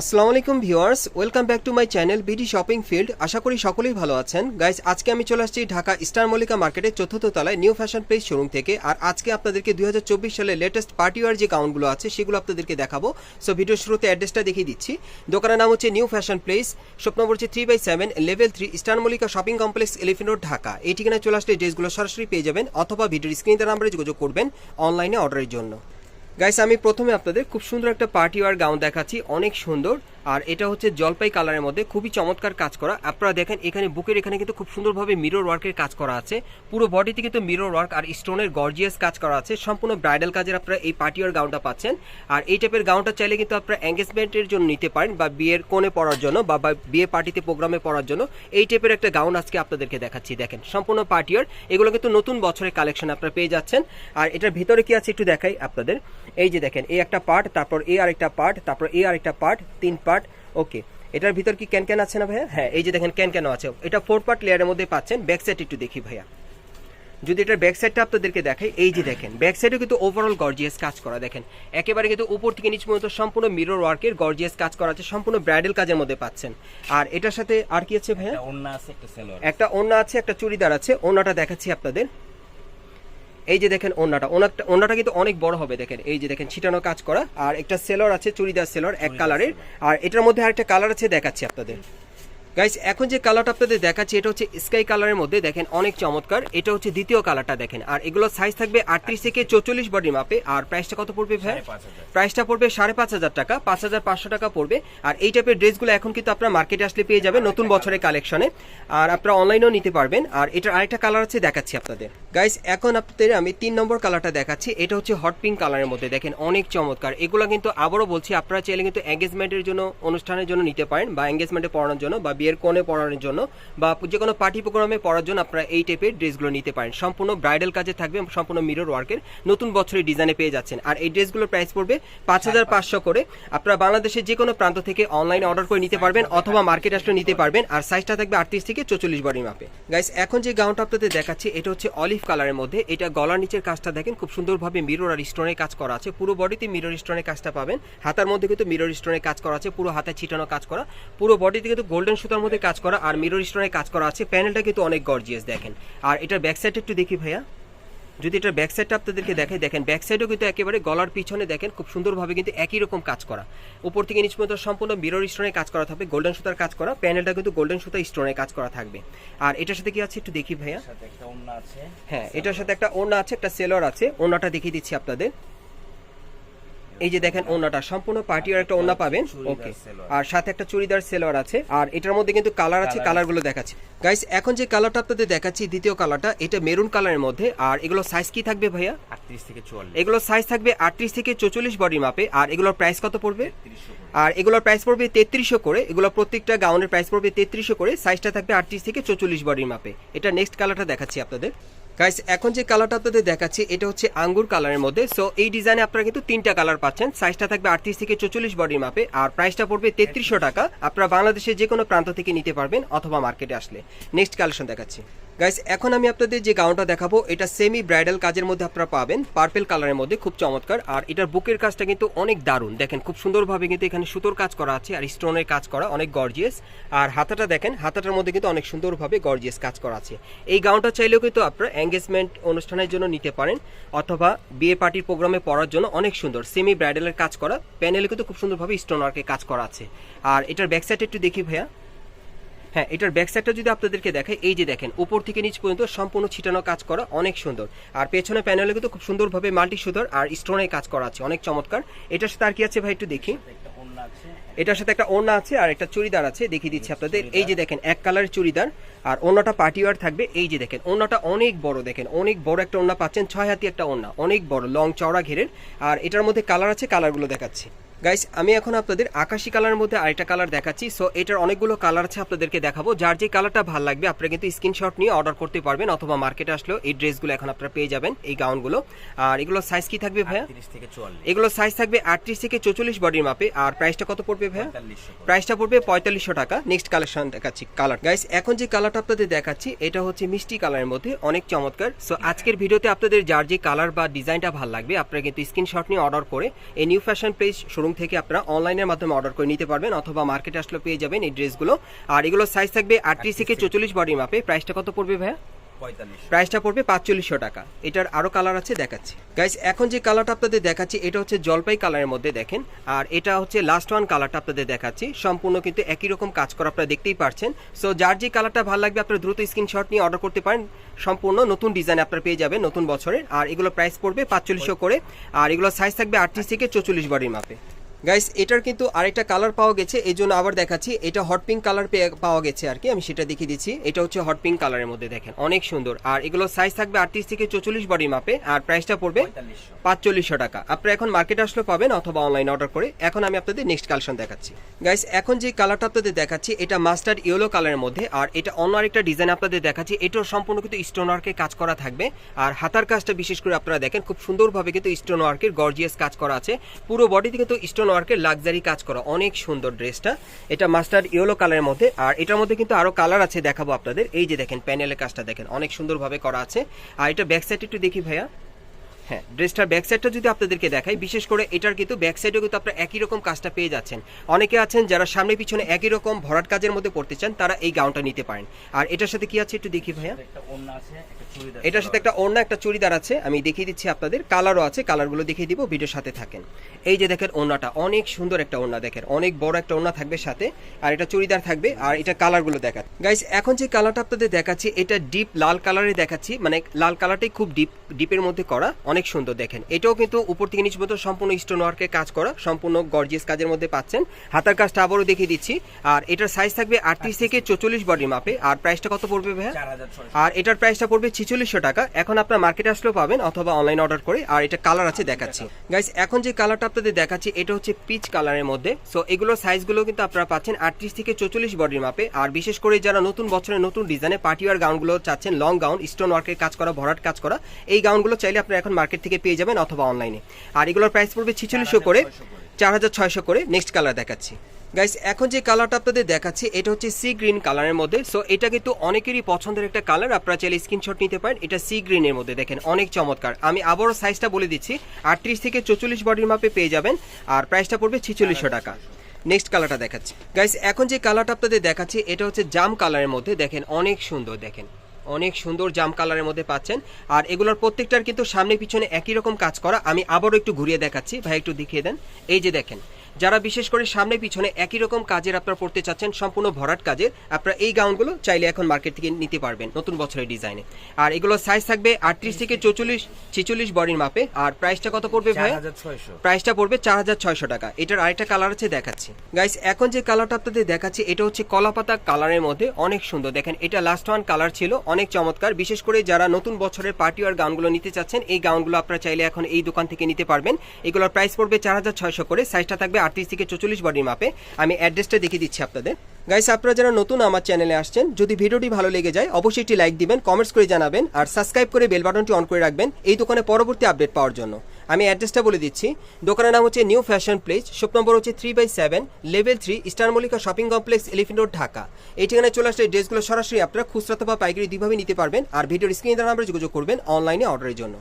আসসালামু আলাইকুম viewers, welcome back to my channel BD shopping field. আশা করি সকলেই ভালো আছেন। গাইজ আজকে আমি চলে আসছি ঢাকা স্টার মল্লিকা মার্কেটের চতুর্থ তলায় নিউ ফ্যাশন প্লেস শোরুম থেকে। আর আজকে আপনাদেরকে দুই সালের লেটেস্ট পার্টিওয়ার যে গাউনগুলো আছে, সেগুলো আপনাদেরকে দেখাবো। সো ভিডিও শুরুতে অ্যাড্রেসটা দেখিয়ে দিচ্ছি। দোকানের নাম হচ্ছে নিউ ফ্যাশন প্লেস। শপ নম্বর হচ্ছে three by seven level three star Mallika shopping complex elephant road Dhaka. এই ঠিকানায় চলে আসলে ড্রেসগুলো সরাসরি পেয়ে যাবেন, অথবা ভিডিওর স্ক্রিনের নাম্বারে যোগাযোগ করবেন অনলাইনে অর্ডারের জন্য। গাইস আমি প্রথমে আপনাদের খুব সুন্দর একটা পার্টি ওয়ার গাউন দেখাচ্ছি, অনেক সুন্দর। আর এটা হচ্ছে জলপাই কালারের মধ্যে, খুবই চমৎকার কাজ করা। আপনারা দেখেন, এখানে বুকের এখানে কিন্তু খুব সুন্দরভাবে মিরর ওয়ার্কের কাজ করা আছে। পুরো বডিতে কিন্তু মিরর ওয়ার্ক আর স্টোনের গর্জিয়াস কাজ করা আছে। সম্পূর্ণ ব্রাইডাল কাজের আপনারা এই পার্টি ওয়ার গাউনটা পাচ্ছেন। আর এই টাইপের গাউনটা চাইলে কিন্তু আপনারা এঙ্গেজমেন্টের জন্য নিতে পারেন বা বিয়ের কোণে পড়ার জন্য বা বিয়ে পার্টিতে প্রোগ্রামে পড়ার জন্য। এই টাইপের একটা গাউন আজকে আপনাদেরকে দেখাচ্ছি, দেখেন। সম্পূর্ণ পার্টি ওয়ার এগুলো কিন্তু নতুন বছরের কালেকশন আপনারা পেয়ে যাচ্ছেন। আর এটার ভিতরে কি আছে একটু দেখাই আপনাদের। এই যে দেখেন এই একটা পার্ট তারপর এই আরেকটা পার্ট তারপর এই আরেকটা পার্ট তিন পার্ট ওকে এটার ভিতর কি ক্যান ক্যান আছে না ভাইয়া? হ্যাঁ এই যে দেখেন ক্যান ক্যানও আছে। এটা ফোর পার্ট লেয়ারের মধ্যে পাচ্ছেন ব্যাক সাইড একটু দেখি ভাইয়া। যদি এটার ব্যাক সাইডটা আপনাদেরকে দেখাই এই যে দেখেন ব্যাক সাইডে কিন্তু ওভারঅল গর্জিয়াস কাজ করা দেখেন। একেবারে কিন্তু উপর থেকে নিচ পর্যন্ত সম্পূর্ণ মিরর ওয়ার্কের গর্জিয়াস কাজ করা আছে সম্পূর্ণ ব্রাইডাল কাজের মধ্যে পাচ্ছেন। আর এটার সাথে আর কি আছে ভাইয়া? একটা ওন্না আছে একটা সেলোয়ার একটা ওন্না আছে একটা চুড়িদার আছে ওন্নাটা দেখাচ্ছি আপনাদের। এই যে দেখেন ওনাটা ওনাটা ওনাটা কিন্তু অনেক বড় হবে দেখেন। এই যে দেখেন ছিটানো কাজ করা। আর একটা সেলর আছে চুড়িদার সেলর এক কালারের। আর এটার মধ্যে আরেকটা কালার আছে দেখাচ্ছি আপনাদের। গাইস এখন যে কালারটা আপনাদের দেখাচ্ছি এটা হচ্ছে স্কাই কালারের মধ্যে। দেখেন অনেক চমৎকার। এটা হচ্ছে দ্বিতীয় কালারটা দেখেন। আর এগুলো সাইজ থাকবে আটত্রিশ থেকে চৌচল্লিশ বডি মাপে আর প্রাইসটা কত পড়বে ভাই? প্রাইসটা পড়বে সাড়ে পাঁচ হাজার টাকা। পাঁচ হাজার পাঁচশো টাকা পড়বে। আর এই টাইপের ড্রেসগুলো এখন কিন্তু আপনার মার্কেটে আসলে পেয়ে যাবে নতুন বছরের কালেকশনে আর আপনারা অনলাইনেও নিতে পারবেন। আর এটার আরেকটা কালার আছে দেখাচ্ছি আপনাদের। গাইস এখন আপনাদের আমি তিন নম্বর কালারটা দেখাচ্ছি। এটা হচ্ছে হট পিঙ্ক কালারের মধ্যে। দেখেন অনেক চমৎকার। এগুলো কিন্তু আবারও বলছি আপনারা চাইলে কিন্তু এঙ্গেজমেন্টের জন্য অনুষ্ঠানের জন্য নিতে পারেন বা এঙ্গেজমেন্টে পড়ানোর জন্য বা বিয়ের কোণে পড়ানোর জন্য বা যে কোনো পার্টি প্রোগ্রামে পড়ার জন্য আপনারা এই টাইপের ড্রেসগুলো নিতে পারেন। সম্পূর্ণ ব্রাইডাল কাজে থাকবে, সম্পূর্ণ মিরর ওয়ার্কের নতুন বছরের ডিজাইনে পেয়ে যাচ্ছেন। আর এই ড্রেসগুলোর প্রাইস পড়বে পাঁচ হাজার পাঁচশো করে। আপনারা বাংলাদেশের যে কোনো প্রান্ত থেকে অনলাইনে অর্ডার করে নিতে পারবেন অথবা মার্কেট আসলে নিতে পারবেন। আর সাইজটা থাকবে আটত্রিশ থেকে চল্লিশ বডি মাপে গাইস এখন যে গাউনটা আপনাদের দেখাচ্ছি, এটা হচ্ছে অলিভ কালারের মধ্যে। এটা গলার নিচের কাজটা দেখেন, খুব সুন্দরভাবে মিরর আর স্টোনের কাজ করা আছে। পুরো বডিতে মিরর স্টোনের কাজটা পাবেন। হাতার মধ্যে কিন্তু মিরর স্টোনের কাজ করা আছে। পুরো হাতে ছিটানো কাজ করা। পুরো বডিতে কিন্তু গোল্ডেন সুতার মধ্যে কাজ করা আর মিরর স্টোনের কাজ করা আছে। প্যানেলটা কিন্তু অনেক গর্জিয়াস দেখেন। আর এটার ব্যাক সাইড একটু দেখি ভাইয়া। যদি এটার ব্যাক সাইডটা আপনাদেরকে দেখাই দেখেন ব্যাক সাইডও কিন্তু একেবারে গলার পিছনে দেখেন খুব সুন্দরভাবে কিন্তু একই রকম কাজ করা। উপর থেকে নিচ পর্যন্ত সম্পূর্ণ মিরর স্টোনের কাজ করা থাকবে গোল্ডেন সুতার কাজ করা। প্যানেলটা কিন্তু গোল্ডেন সুতা স্টোনের কাজ করা থাকবে। আর এটার সাথে কি আছে একটু দেখি ভাইয়া? হ্যাঁ এটার সাথে একটা ওড়না আছে একটা সেলর আছে। ওড়নাটা দেখিয়ে দিচ্ছি আপনাদের। এই যে দেখেন ওড়নাটা সম্পূর্ণ পার্টির একটা ওড়না পাবেন। ওকে আর সাথে একটা চুড়িদার সেলোয়ার আছে। আর এটার মধ্যে কিন্তু কালার আছে কালারগুলো দেখাচ্ছি। গাইস এখন যে কালারটা আপনাদের দেখাচ্ছি দ্বিতীয় কালারটা এটা মেরুন কালারের মধ্যে। আর এগুলো সাইজ কি থাকবে ভাইয়া? আটত্রিশ থেকে চুয়াল্লিশ। এগুলো সাইজ থাকবে আটত্রিশ থেকে চৌচল্লিশ বডি মাপে আর এগুলোর প্রাইস কত পড়বে? আর এগুলোর প্রাইস পড়বে তেত্রিশশো করে। এগুলো প্রত্যেকটা গাউনের প্রাইস পড়বে তেত্রিশশো করে। সাইজটা থাকবে আটত্রিশ থেকে চৌচল্লিশ বডির মাপে এটা নেক্সট কালারটা দেখাচ্ছি আপনাদের। গাইস এখন যে কালারটা আপনাদের দেখাচ্ছি, এটা হচ্ছে আঙ্গুর কালারের মধ্যে। সো এই ডিজাইনে আপনারা কিন্তু তিনটা কালার পাচ্ছেন। সাইজটা থাকবে আটত্রিশ থেকে চৌচল্লিশ বডির মাপে আর প্রাইসটা পড়বে তেত্রিশশো টাকা। আপনারা বাংলাদেশের যে কোনো প্রান্ত থেকে নিতে পারবেন অথবা মার্কেটে আসলে। নেক্সট কালেকশন দেখাচ্ছি। গাইস এখন আমি আপনাদের যে গাউনটা দেখাবো, এটা সেমি ব্রাইডাল কাজের মধ্যে আপনারা পাবেন। পার্পেল কালারের মধ্যে, খুব চমৎকার। আর এটার বুকের কাজটা কিন্তু অনেক দারুণ। দেখেন, খুব সুন্দরভাবে কিন্তু এখানে সুতোর কাজ করা আছে আর স্টোনের কাজ করা, অনেক গর্জিয়াস আর হাতাটা দেখেন, হাতাটার মধ্যে কিন্তু অনেক সুন্দরভাবে গর্জিয়াস কাজ করা আছে। এই গাউনটা চাইলেও কিন্তু আপনারা এঙ্গেজমেন্ট অনুষ্ঠানের জন্য নিতে পারেন, অথবা বিয়ে পার্টির প্রোগ্রামে পড়ার জন্য অনেক সুন্দর। সেমি ব্রাইডালের কাজ করা প্যানেলে কিন্তু খুব সুন্দরভাবে স্টোন ওয়ার্কের কাজ করা আছে। আর এটার ব্যাক সাইড একটু দেখি ভাইয়া। হ্যাঁ এটার ব্যাক সাইডটা যদি আপনাদেরকে দেখাই, এই যে দেখেন, উপর থেকে নিচ পর্যন্ত সম্পূর্ণ ছিটানো কাজ করা অনেক সুন্দর। আর পেছনে প্যানেলে কিন্তু খুব সুন্দরভাবে মাল্টি সুদর আর স্টোনের কাজ করা আছে, অনেক চমৎকার। এটার সাথে আর কি আছে ভাই, একটু দেখি। এটার সাথে একটা ওড়না আছে আর একটা চুড়িদার আছে, দেখিয়ে দিচ্ছি আপনাদের। এই যে দেখেন, এক কালারের চুড়িদার আর ওড়নাটা পার্টি ওয়ার থাকবে। এই যে দেখেন, ওড়নাটা অনেক বড়, দেখেন, অনেক বড় একটা ওড়না পাচ্ছেন, ছয় হাতি একটা ওড়না, অনেক বড় লং চওড়া ঘেরের। আর এটার মধ্যে কালার আছে কালারগুলো দেখাচ্ছি। গাইস আমি এখন আপনাদের আকাশি কালারের মধ্যে আরেকটা কালার দেখাচ্ছি। সো এটার অনেকগুলো কালার আছে আপনাদেরকে দেখাবো। যার যে কালারটা ভালো লাগবে আপনারা কিন্তু স্ক্রিনশট নিয়ে অর্ডার করতে পারবেন অথবা মার্কেটে আসলেও এই ড্রেসগুলো এখন আপনারা পেয়ে যাবেন এই গাউনগুলো আর এগুলো সাইজ কি থাকবে ভাইয়া? এগুলো সাইজ থাকবে আটত্রিশ থেকে চৌচল্লিশ বডির মাপে আর প্রাইসটা কত পড়বে ভাইয়া। প্রাইসটা পড়বে। পঁয়তাল্লিশশো টাকা। নেক্সট কালেকশন দেখাচ্ছি কালার গাইস এখন যে কালারটা আপনাদের দেখাচ্ছি এটা হচ্ছে মিষ্টি কালারের মধ্যে অনেক চমৎকার। সো আজকের ভিডিওতে আপনাদের যার যে কালার বা ডিজাইনটা ভালো লাগবে আপনারা কিন্তু স্ক্রিনশট নিয়ে অর্ডার করে এই new fashion place showroom showroom থেকে আপনারা অনলাইনের মাধ্যমে অর্ডার করে নিতে পারবেন অথবা মার্কেটে আসলে পেয়ে যাবেন এই ড্রেসগুলো। আর এগুলো সাইজ থাকবে আটত্রিশ থেকে চল্লিশ বডির মাপে প্রাইসটা কত পড়বে ভাইয়া? প্রাইসটা পড়বে পাঁচচল্লিশশো টাকা। এটার আরও কালার আছে দেখাচ্ছি। গাইস এখন যে কালারটা আপনাদের দেখাচ্ছি এটা হচ্ছে জলপাই কালারের মধ্যে দেখেন। আর এটা হচ্ছে লাস্ট ওয়ান কালারটা আপনাদের দেখাচ্ছি। সম্পূর্ণ কিন্তু একই রকম কাজ করা আপনারা দেখতেই পারছেন। সো যার যে কালারটা ভালো লাগবে আপনারা দ্রুত স্ক্রিনশট নিয়ে অর্ডার করতে পারেন। সম্পূর্ণ নতুন ডিজাইন আপনারা পেয়ে যাবেন নতুন বছরের। আর এগুলো প্রাইস পড়বে পাঁচচল্লিশশো করে। আর এগুলো সাইজ থাকবে আটত্রিশ থেকে চৌচল্লিশ বডির মাপে গাইস এটার কিন্তু আরেকটা কালার পাওয়া গেছে এই জন্য আবার দেখাচ্ছি এটা হট পিঙ্ক কালার পাওয়া গেছে আর কি আমি সেটা দেখিয়ে দিচ্ছি। এটা হচ্ছে হট পিঙ্ক কালারের মধ্যে দেখেন অনেক সুন্দর। আর এগুলো সাইজ থাকবে আটত্রিশ থেকে চৌচল্লিশ বডির মাপে আর প্রাইসটা পড়বে পাঁচচল্লিশশো টাকা। আপনারা এখন মার্কেটে আসলে পাবেন অথবা অনলাইন অর্ডার করে। এখন আমি আপনাদের নেক্সট কালেকশন দেখাচ্ছি। গাইস এখন যে কালারটা আপনাদের দেখাচ্ছি এটা মাস্টার্ড ইয়েলো কালারের মধ্যে আর এটা অন্য আরেকটা ডিজাইন আপনাদের দেখাচ্ছি এটাও সম্পূর্ণ কিন্তু স্টোন ওয়ার্কের কাজ করা থাকবে। আর হাতার কাজটা বিশেষ করে আপনারা দেখেন খুব সুন্দরভাবে কিন্তু স্টোন ওয়ার্কের গর্জিয়াস কাজ করা আছে। পুরো বডিতে কিন্তু স্টোন ওয়ার্কের লাক্সারি কাজ করা। অনেক সুন্দর ড্রেসটা এটা মাস্টার ইয়েলো কালারের মধ্যে। আর এটার মধ্যে কিন্তু আরও কালার আছে দেখাবো আপনাদের। এই যে দেখেন প্যানেলের কাজটা দেখেন, অনেক সুন্দরভাবে করা আছে। আর এটা ব্যাক সাইড একটু দেখি ভাইয়া। হ্যাঁ ড্রেসটার ব্যাক সাইডটা যদি আপনাদেরকে দেখাই বিশেষ করে এটার কিন্তু ব্যাক সাইডেও কিন্তু আপনারা একই রকম কাজটা পেয়ে যাচ্ছেন। অনেকে আছেন যারা সামনে পিছনে একই রকম ভরাট কাজের মধ্যে পড়তে চান তারা এই গাউনটা নিতে পারেন। আর এটার সাথে কি আছে একটু দেখি ভাইয়া? একটা ওড়না একটা চুড়িদার এটার সাথে একটা ওড়না একটা চুড়িদার আছে আমি দেখিয়ে দিচ্ছি আপনাদের। কালারও আছে কালারগুলো দেখিয়ে দিব ভিডিওর সাথে থাকেন। এই যে দেখেন ওড়নাটা অনেক সুন্দর একটা ওড়না দেখেন অনেক বড় একটা ওড়না থাকবে সাথে আর এটা চুড়িদার থাকবে আর এটা কালারগুলো দেখা গাইস এখন যে কালারটা আপনাদের দেখাচ্ছি এটা ডিপ লাল কালারে দেখাচ্ছি মানে লাল কালারটাই খুব ডিপ ডিপের মধ্যে করা অনেক সুন্দর দেখেন। এটাও কিন্তু উপর থেকে নিচ পর্যন্ত সম্পূর্ণ স্টোন ওয়ার্কের কাজ করা সম্পূর্ণ গর্জিয়াস কাজের মধ্যে পাচ্ছেন। হাতার কাজটা আবারও দেখিয়ে দিচ্ছি। আর এটার সাইজ থাকবে আটত্রিশ থেকে চৌচল্লিশ বডির মাপে। আর প্রাইসটা কত পড়বে ভাইয়া? আর এটার প্রাইসটা পড়বে ছিচল্লিশশো টাকা। এখন আপনার মার্কেটে আসলেও পাবেন অথবা অনলাইন অর্ডার করে। আর এটা কালার আছে দেখাচ্ছি। গাইস এখন যে কালারটা আপনাদের দেখাচ্ছি এটা হচ্ছে পিচ কালারের মধ্যে। সো এগুলোর সাইজগুলো কিন্তু আপনারা পাচ্ছেন আটত্রিশ থেকে চৌচল্লিশ বডির মাপে। আর বিশেষ করে যারা নতুন বছরের নতুন ডিজাইনে পার্টিওয়ার গাউনগুলো চাচ্ছেন লং গাউন স্টোন ওয়ার্কের কাজ করা ভরাট কাজ করা এই গাউনগুলো চাইলে আপনারা এখন মার্কেট থেকে পেয়ে যাবেন অথবা অনলাইনে। আর এগুলোর প্রাইস পড়বে ছিচল্লিশশো করে, চার হাজার ছয়শো করে। নেক্সট কালার দেখাচ্ছি। গাইস এখন যে কালারটা আপনাদের দেখাচ্ছি, এটা হচ্ছে সি গ্রিন কালারের মধ্যে। সো এটা কিন্তু অনেকেরই পছন্দের একটা কালার আপনারা চাইলে স্ক্রিনশট নিতে পারেন। এটা সি গ্রিনের মধ্যে দেখেন, অনেক চমৎকার। আমি আবারও সাইজটা বলে দিচ্ছি, আটত্রিশ থেকে চৌচল্লিশ বডির মাপে পেয়ে যাবেন। আর প্রাইসটা পড়বে ছিচল্লিশশো টাকা। নেক্সট কালারটা দেখাচ্ছি। গাইস এখন যে কালারটা আপনাদের দেখাচ্ছি, এটা হচ্ছে জাম কালারের মধ্যে। দেখেন, অনেক সুন্দর, দেখেন। অনেক সুন্দর জাম কালারের মধ্যে পাচ্ছেন। আর এগুলোর প্রত্যেকটার কিন্তু সামনে পিছনে একই রকম কাজ করা। আমি আবারও একটু ঘুরিয়ে দেখাচ্ছি। ভাই, একটু দেখিয়ে দেন। এই যে দেখেন যারা বিশেষ করে সামনে পিছনে একই রকম কাজের আপনারা পড়তে চাচ্ছেন সম্পূর্ণ ভরাট কাজের আপনারা এই গাউনগুলো চাইলে এখন মার্কেট থেকে নিতে পারবেন নতুন বছরের ডিজাইনে আর এগুলো সাইজ থাকবে আটত্রিশ থেকে চৌচল্লিশ ছেচল্লিশ বডির মাপে। আর প্রাইসটা কত পড়বে ভাই প্রাইসটা পড়বে চার হাজার ছয়শো টাকা। এটার আরেকটা কালার আছে দেখাচ্ছি। গাইস এখন যে কালারটা আপনাদের দেখাচ্ছি এটা হচ্ছে কলাপাতা কালারের মধ্যে অনেক সুন্দর। দেখেন এটা লাস্ট ওয়ান কালার ছিল অনেক চমৎকার। বিশেষ করে যারা নতুন বছরের পার্টি আর গাউনগুলো নিতে চাচ্ছেন এই গাউনগুলো আপনারা চাইলে এখন এই দোকান থেকে নিতে পারবেন। এগুলোর প্রাইস পড়বে চার হাজার ছয়শো করে সাইজটা থাকবে আটত্রিশ থেকে চল্লিশ বডির মাপে আমি অ্যাড্রেসটা দেখিয়ে দিচ্ছি আপনাদের। গাইস আপনারা যারা নতুন আমার চ্যানেলে আসছেন, যদি ভিডিওটি ভালো লেগে যায়, অবশ্যই একটি লাইক দিবেন কমেন্টস করে জানাবেন, আর সাবস্ক্রাইব করে বেল বাটনটি অন করে রাখবেন, এই দোকানে পরবর্তী আপডেট পাওয়ার জন্য। আমি অ্যাড্রেসটা বলে দিচ্ছি, দোকানের নাম হচ্ছে নিউ ফ্যাশন প্লেস শপ নম্বর হচ্ছে three by seven level three star Mallika shopping complex elephant road Dhaka. এই ঠিকানায় চলে আসলে ড্রেসগুলো সরাসরি আপনারা খুচরা বা পাইকারি দুইভাবে নিতে পারবেন, আর ভিডিওর স্ক্রিনে দ্বারা আমরা যোগাযোগ করবেন অনলাইনে অর্ডারের জন্য।